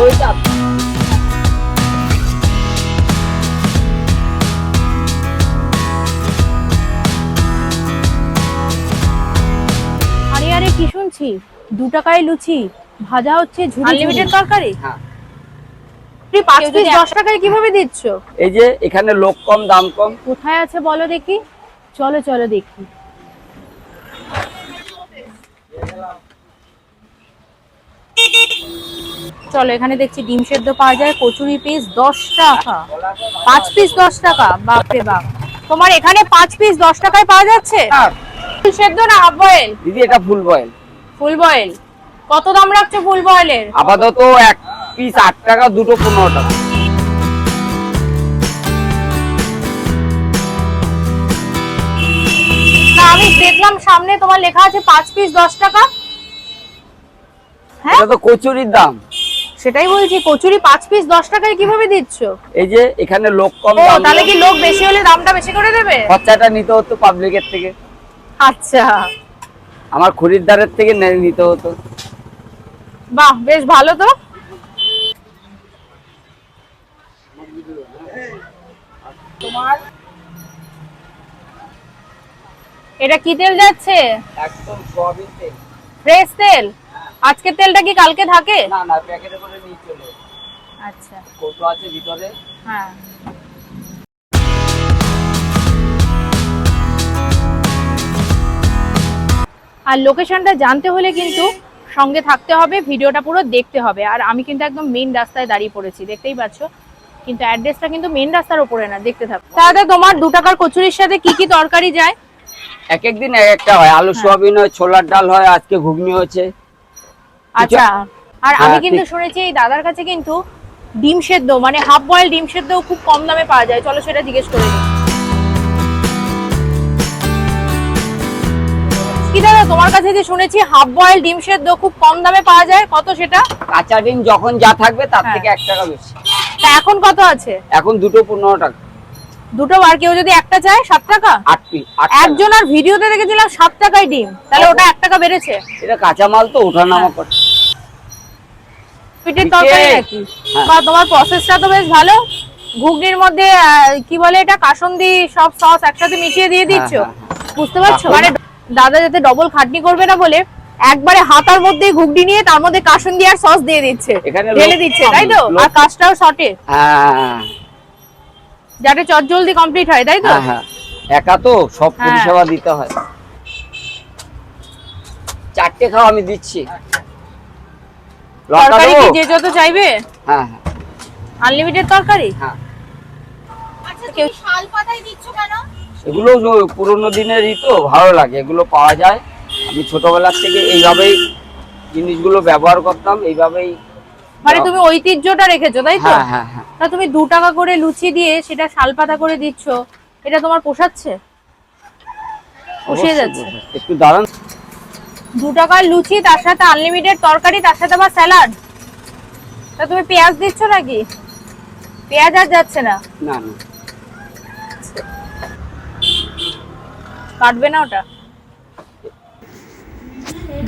হয়েছে আর আরে আরে কি শুনছি? দু টাকায় লুচি ভাজা হচ্ছে আনলিমিটেড তরকারি? হ্যাঁ। তুমি পাঁচ পিস দশ টাকায় কীভাবে দিচ্ছ? এই যে এখানে লোক কম দাম কম। কোথায় আছে বলো দেখি? চলো চলো দেখি। চলো এখানে দেখছি ডিম সেদ্ধ পাওয়া যায় কচুরি পিস দশ টাকা। পাঁচ পিস দশ টাকা বাপরে বাপ। তোমার এখানে পাঁচ পিস দশ টাকায় পাওয়া যাচ্ছে? ফুল সেদ্ধ না হাফ বয়েল? দিদি এটা ফুল বয়েল। ফুল বয়েল। কত দাম রাখছো ফুল বয়েলের? আপাতত এক পিস আট টাকা দুটো পনেরো টাকা। আমি দেখলাম সামনে তোমার লেখা আছে পাঁচ পিস দশ টাকা। হ্যাঁ? তো কচুরির দাম। সেটাই বলছি কচুরি পাঁচ পিস দশ টাকায় কীভাবে দিচ্ছ? এই যে এখানে লোক কম ও তাহলে কি লোক বেশি হলে দামটা বেশি করে দেবে? খরচাটা নিতে হতো পাবলিকের থেকে। আচ্ছা। আমার খরিদ্দারের থেকে নিতে হতো। বাহ বেশ ভালো তো। এটা কি তেল যাচ্ছে? একদম সয়াবিন তেল। ফ্রেশ তেল? আজকের তেলটা কি কালকে থাকে? না না প্যাকেটে করে নিয়ে চলে আচ্ছা। কৌটো আছে ভিতরে। হ্যাঁ। আর লোকেশনটা জানতে হলে কিন্তু সঙ্গে থাকতে হবে ভিডিওটা পুরো দেখতে হবে। আর আমি কিন্তু একদম মেইন রাস্তায় দাঁড়িয়ে পড়েছি দেখতেই পাচ্ছ? কিন্তু অ্যাড্রেসটা কিন্তু মেইন রাস্তার উপরে না দেখতে থাকো। তাহলে তোমার দু টাকার কচুরির সাথে কি কি তরকারি যায়? এক এক দিন এক একটা হয়। আলু সোয়াবিন হয় ছোলার ডাল হয় আজকে ঘুগনি হচ্ছে আচ্ছা আর আমি হ্যাঁ, কিন্তু শুনেছি এই দাদার কাছে কিন্তু ডিম সেদ্ধ মানে হাফ বয়েল ডিম সেদ্ধ খুব কম দামে পাওয়া যায়। চলো সেটা জিজ্ঞেস করে নিই। কি দাদা তোমার কাছে যে শুনেছি হাফ বয়েল ডিম সেদ্ধ খুব কম দামে পাওয়া যায় কত সেটা? কাঁচা ডিম যখন যা থাকবে তার হ্যাঁ। থেকে এক টাকা বেশি। তা এখন কত আছে? এখন দুটো পনেরো টাকা। দুটো আর কেউ যদি একটা চায় সাত টাকা? আট পিস একজন আর ভিডিওতে দেখেছিলাম সাত টাকায় ডিম। তাহলে ওটা এক টাকা বেড়েছে। এটা কাঁচা মাল তো ওঠানামা করে। পিঠের তরকারি নাকি? হ্যাঁ। বা তোমার প্রসেসটা তো বেশ ভালো। ঘুগনির মধ্যে কি বলে এটা? কাসন্দি সব সস একসাথে মিশিয়ে দিয়ে দিচ্ছ? হ্যাঁ, হ্যাঁ, বুঝতে পারছ? মানে দাদা যাতে ডবল খাটনি করবে না বলে একবারে হাতার মধ্যে ঘুগনি নিয়ে তার মধ্যে কাসন্দি আর সস দিয়ে দিচ্ছে। ঢেলে দিচ্ছে তাই তো? আর কাজটাও শর্টে হ্যাঁ। যাতে চট জলদি কমপ্লিট হয় তাই তো? হ্যাঁ হ্যাঁ। একা তো সব হ্যাঁ। পরিষেবা দিতে হয়। চারটে খাওয়া আমি দিচ্ছি। তরকারি কি যে যত চাইবে? হ্যাঁ হ্যাঁ। আনলিমিটেড তরকারি? হ্যাঁ। কেউ- শাল পাতায় দিচ্ছ কেন? এগুলো পুরোনো দিনেরই তো ভালো লাগে। এগুলো পাওয়া যায়। আমি ছোটবেলার থেকে এইভাবেই জিনিসগুলো ব্যবহার করতাম এইভাবেই মানে তুমি ঐতিহ্যটা রেখেছো তাই তো? হ্যাঁ হ্যাঁ হ্যাঁ। তা তুমি দু টাকা করে লুচি দিয়ে সেটা শালপাতা করে দিচ্ছ এটা তোমার পোষাচ্ছে? পুষিয়ে যাচ্ছে। একটু দাঁড়ান। দু টাকার লুচি তার সাথে আনলিমিটেড তরকারি তার সাথে আবার স্যালাড তা তুমি পেঁয়াজ দিচ্ছ নাকি? পেঁয়াজ আর যাচ্ছে না। না না। কাটবে না ওটা?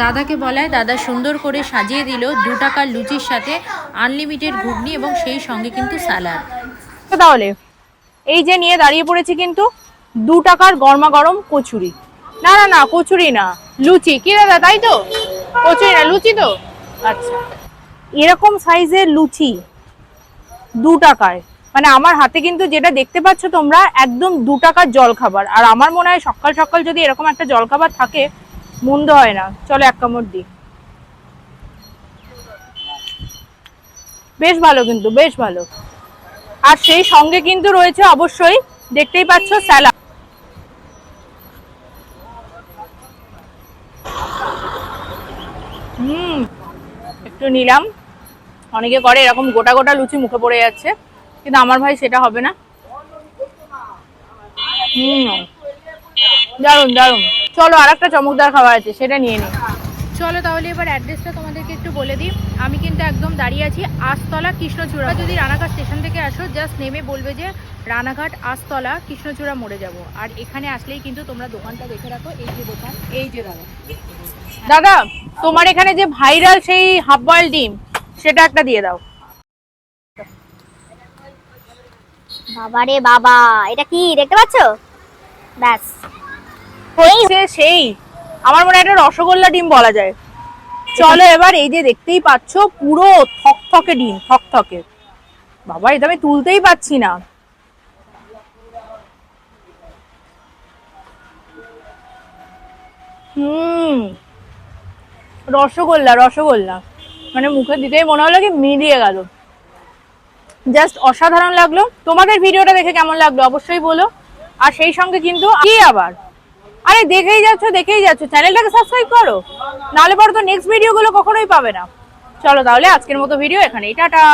দাদাকে বলায় দাদা সুন্দর করে সাজিয়ে দিল দু টাকার লুচির সাথে আনলিমিটেড ঘুগনি এবং সেই সঙ্গে কিন্তু স্যালাড তো তাহলে এই যে নিয়ে দাঁড়িয়ে পড়েছি কিন্তু দু টাকার গরমা গরম কচুরি। না না না, কচুরি না, লুচি। কি দাদা, তাই তো? কচুরি না, লুচি তো? আচ্ছা। এরকম সাইজের লুচি দু টাকায়। মানে আমার হাতে কিন্তু যেটা দেখতে পাচ্ছ তোমরা, একদম দু টাকার জল খাবার আর আমার মনে হয় সকাল সকাল যদি এরকম একটা জল খাবার থাকে, মন্দ হয় না। চলো এক কামড় দিই। বেশ ভালো কিন্তু, বেশ ভালো। আর সেই সঙ্গে কিন্তু রয়েছে অবশ্যই, দেখতেই পাচ্ছ স্যালাড হুম একটু নিলাম। অনেকে করে এরকম গোটা গোটা লুচি মুখে পড়ে যাচ্ছে, কিন্তু আমার ভাই সেটা হবে না। হুম। দারুণ দারুণ চলো আর একটা চমকদার খাবার আছে, সেটা নিয়ে নিই। চলো তাহলে এবার অ্যাড্রেসটা তোমাদেরকে একটু বলে দিই। আমি কিন্তু একদম দাঁড়িয়ে আছি আস্তলা কৃষ্ণচূড়া। যদি রানাঘাট স্টেশন থেকে আসো জাস্ট নেমে বলবে যে রানাঘাট আস্তলা কৃষ্ণচূড়া মোড়ে যাব। আর এখানে আসলেই কিন্তু তোমরা দোকানটা দেখে রাখো। এই যে দোকান এই যে দাদা। দাদা তোমার এখানে যে ভাইরাল সেই হাফ বয়েল ডিম সেটা একটা দিয়ে দাও। বাবা রে বাবা এটা কি দেখতে পাচ্ছ? ব্যাস। সেই সেই। আমার মনে হয় এটা রসগোল্লা ডিম বলা যায়। চলো এবার এই যে দেখতেই পাচ্ছ, পুরো থকথকে ডিম, থকথকে। বাবা, এটা আমি তুলতেই পাচ্ছি না। হুম, রসগোল্লা রসগোল্লা। মানে মুখে দিতেই মনে হলো কি মিলিয়ে গেল। জাস্ট অসাধারণ লাগল। তোমাদের ভিডিওটা দেখে কেমন লাগল অবশ্যই বলো। আর সেই সঙ্গে কিন্তু কি আবার? আরে দেখেই যাচ্ছ দেখেই যাচ্ছ। চ্যানেলটাকে সাবস্ক্রাইব করো। নাহলে পরে তো নেক্সট ভিডিওগুলো কখনোই পাবে না। চলো তাহলে আজকের মতো ভিডিও এখানেই। টাটা!